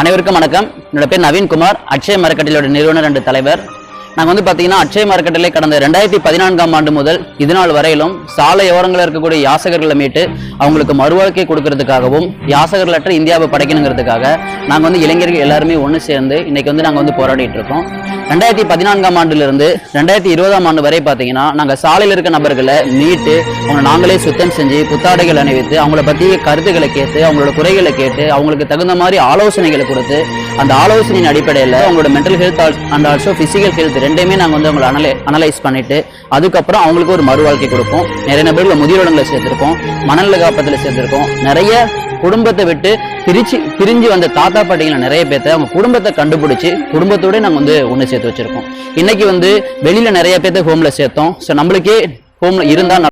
அனைவருக்கும் வணக்கம். என்னோட பேர் நவீன்குமார். அக்ஷய மரக்கட்டிலோட நிறுவனர் அண்டு தலைவர். நாங்கள் வந்து பார்த்தீங்கன்னா அட்சய மார்க்கெட்டில் கடந்த ரெண்டாயிரத்தி பதினான்காம் ஆண்டு முதல் இது நாள் வரையிலும் சாலை ஓரங்களில் இருக்கக்கூடிய யாசகர்களை மீட்டு அவங்களுக்கு மறுவாழ்க்கை கொடுக்கறதுக்காகவும் யாசகர்களற்ற இந்தியாவை படைக்கணுங்கிறதுக்காக நாங்கள் வந்து இளைஞர்கள் எல்லாருமே ஒன்று சேர்ந்து இன்னைக்கு வந்து நாங்கள் வந்து போராடிட்டு இருக்கோம். ரெண்டாயிரத்தி பதினான்காம் ஆண்டுலேருந்து ரெண்டாயிரத்தி இருபதாம் ஆண்டு வரை பார்த்தீங்கன்னா நாங்கள் சாலையில் இருக்க நபர்களை மீட்டு அவங்க நாங்களே சுத்தம் செஞ்சு புத்தாடைகள் அணிவித்து அவங்கள பற்றிய கருத்துக்களை கேட்டு அவங்களோட குறைகளை கேட்டு அவங்களுக்கு தகுந்த மாதிரி ஆலோசனைகளை கொடுத்து அந்த ஆலோசனையின் அடிப்படையில் அவங்களோட mental health and also physical health ரெண்டையுமே நாங்கள் வந்து அவங்களை அனலை அனலைஸ் பண்ணிட்டு அதுக்கப்புறம் அவங்களுக்கு ஒரு மறுவாழ்க்கை கொடுப்போம். நிறைய நபர்கள் முதியோரங்களை சேர்த்திருக்கோம் மணல் காப்பத்தில் சேர்த்துருக்கோம் நிறைய குடும்பத்தை விட்டு பிரிச்சு பிரிஞ்சு வந்த தாத்தா பாட்டிகளை நிறைய பேர்த்த அவங்க குடும்பத்தை கண்டுபிடிச்சு குடும்பத்தோட நாங்கள் வந்து ஒன்று சேர்த்து வச்சிருக்கோம். இன்னைக்கு வந்து வெளியில நிறைய பேர்த்த ஹோம்ல சேர்த்தோம். ஸோ நம்மளுக்கே ஹோமில் இருந்தால்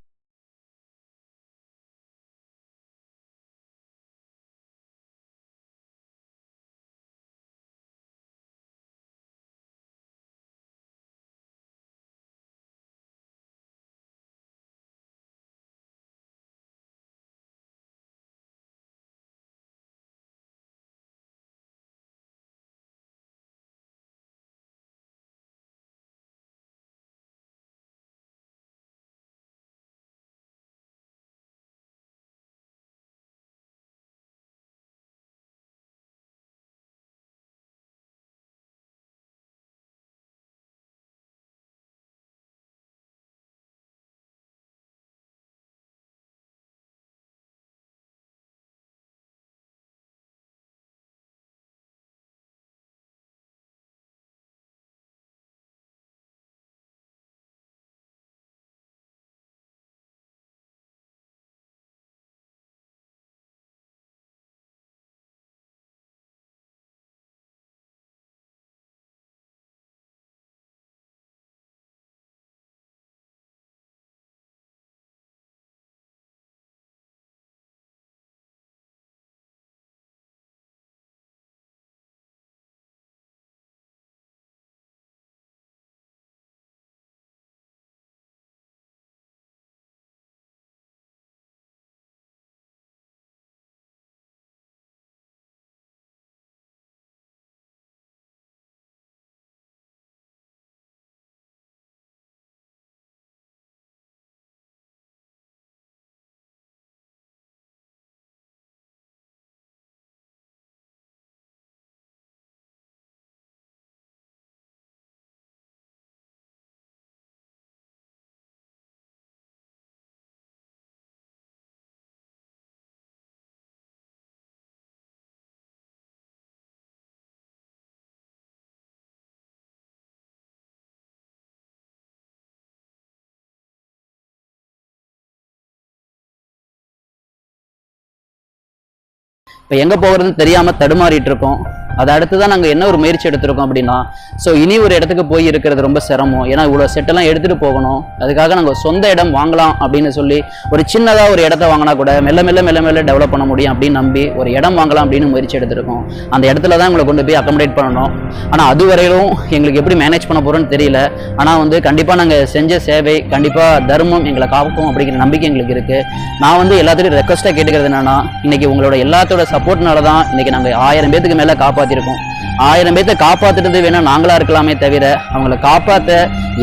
இப்போ எங்கே போகிறதுன்னு தெரியாமல் தடுமாறிட்டு இருக்கோம். அதை அடுத்து தான் நாங்கள் என்ன ஒரு முயற்சி எடுத்திருக்கோம் அப்படின்னா ஸோ இனி ஒரு இடத்துக்கு போய் இருக்கிறது ரொம்ப சிரமம். ஏன்னா இவ்வளோ செட்டெல்லாம் எடுத்துகிட்டு போகணும். அதுக்காக நாங்கள் சொந்த இடம் வாங்கலாம் அப்படின்னு சொல்லி ஒரு சின்னதாக ஒரு இடத்த வாங்கினா கூட மெல்ல மெல்ல மெல்ல மெல்ல டெவலப் பண்ண முடியும் அப்படின்னு நம்பி ஒரு இடம் வாங்கலாம் அப்படின்னு முயற்சி எடுத்திருக்கோம். அந்த இடத்துல தான் எங்களை கொண்டு போய் அக்கமடேட் பண்ணணும். ஆனால் அது வரையிலும் எங்களுக்கு எப்படி மேனேஜ் பண்ண போகிறோன்னு தெரியல. ஆனால் வந்து கண்டிப்பாக நாங்கள் செஞ்ச சேவை கண்டிப்பாக தர்மம் எங்களை காக்கும் அப்படிங்கிற நம்பிக்கை எங்களுக்கு இருக்குது நான் வந்து எல்லாத்துலையும் ரெக்வஸ்ட்டாக கேட்டுக்கிறது என்னன்னா இன்னைக்கு உங்களோட எல்லாத்தோட சப்போர்ட்னால தான் இன்னைக்கு நாங்கள் ஆயிரம் பேத்துக்கு மேலே காப்பாற்றிருக்கோம் ஆயிரம் பேர்த்த காப்பாத்துறது வேணா நாங்களா இருக்கலாமே தவிர அவங்கள காப்பாற்ற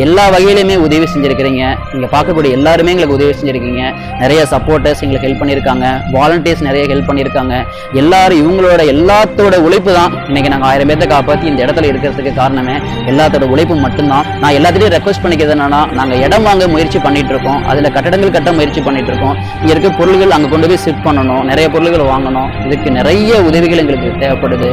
எல்லா வகையிலுமே உதவி செஞ்சிருக்கிறீங்க. நீங்க பார்க்கக்கூடிய எல்லாருமே எங்களுக்கு உதவி செஞ்சிருக்கீங்க. நிறைய சப்போர்ட்டர்ஸ் எங்களுக்கு ஹெல்ப் பண்ணியிருக்காங்க வாலண்டியர்ஸ் நிறைய ஹெல்ப் பண்ணியிருக்காங்க எல்லாரும் இவங்களோட எல்லாத்தோட உழைப்பு தான் இன்னைக்கு நாங்கள் ஆயிரம் பேர்த்த காப்பாற்றி இந்த இடத்துல இருக்கிறதுக்கு காரணமே. எல்லாத்தோட உழைப்பு மட்டும்தான். நான் எல்லாத்துலேயும் ரெக்வஸ்ட் பண்ணிக்கிறது என்னன்னா நாங்கள் இடம் வாங்க முயற்சி பண்ணிட்டு இருக்கோம் அதில் கட்டடங்கள் கட்ட முயற்சி பண்ணிட்டு இருக்கோம் இங்கே இருக்க பொருள்கள் அங்கே கொண்டு போய் ஷிஃப்ட் பண்ணணும். நிறைய பொருள்கள் வாங்கணும். இதுக்கு நிறைய உதவிகள் எங்களுக்கு தேவைப்படுது.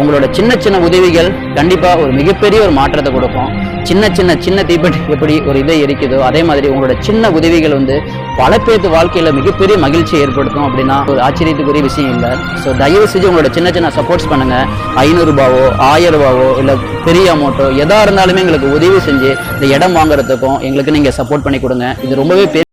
உங்களோட சின்ன சின்ன சின்ன உதவிகள் கண்டிப்பாக ஒரு மிகப்பெரிய ஒரு மாற்றத்தை கொடுக்கும். சின்ன சின்ன சின்ன தீப்பெட்டி எப்படி ஒரு இதை இருக்குதோ அதே மாதிரி உங்களோட சின்ன உதவிகள் வந்து பல பேர்த்து வாழ்க்கையில் மிகப்பெரிய மகிழ்ச்சி ஏற்படுத்தும் அப்படின்னா ஒரு ஆச்சரியத்துக்குரிய விஷயம் இல்லை. ஸோ தயவு செஞ்சு உங்களோட சின்ன சின்ன சப்போர்ட்ஸ் பண்ணுங்க. ஐநூறுரூபாவோ ஆயிரம் ரூபாவோ இல்லை பெரிய அமௌண்ட்டோ எதாக இருந்தாலுமே எங்களுக்கு உதவி செஞ்சு இந்த இடம் வாங்குறதுக்கும் எங்களுக்கு நீங்கள் சப்போர்ட் பண்ணி கொடுங்க. இது ரொம்பவே பெரிய